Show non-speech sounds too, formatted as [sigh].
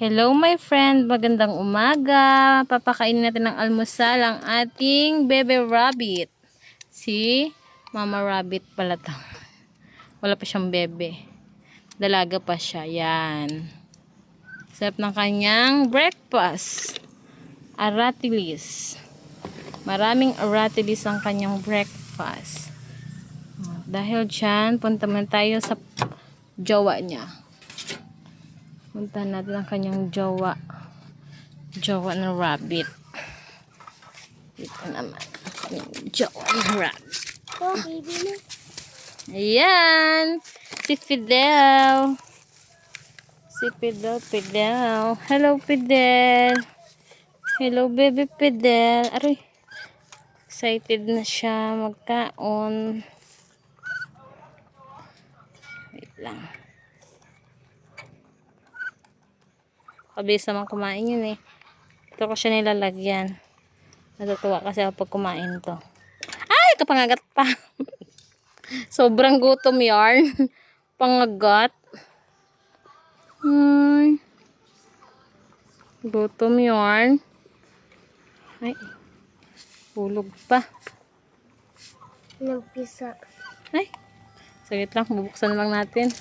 Hello my friend, magandang umaga. Papakainin natin ng almusal ang ating bebe rabbit. Si Mama Rabbit pala to. Wala pa siyang bebe. Dalaga pa siya. Yan. Sarap ng kanyang breakfast. Aratilis. Maraming aratilis ang kanyang breakfast. Dahil dyan, punta man tayo sa jowa niya. Puntahan natin ang kanyang jowa. Jowa ng rabbit. Dito naman. ang kanyang Jowa ng rabbit. Oh, baby na. Ayan. Si Fidel. Si Fidel, Fidel. Hello, Fidel. Hello, baby Fidel. Aray. Excited na siya magkaon. Wait lang. Kabilis naman kumain yun eh. Ito ko siya nilalagyan. Natutuwa kasi ako pag kumain to. Ay, kapangagat pa. [laughs] Sobrang gutom yarn. [laughs] Pangagat. Ay. Gutom yarn. Ay. Hulog pa. Nagpisa. Ay. Saglit lang. Bubuksan lang natin.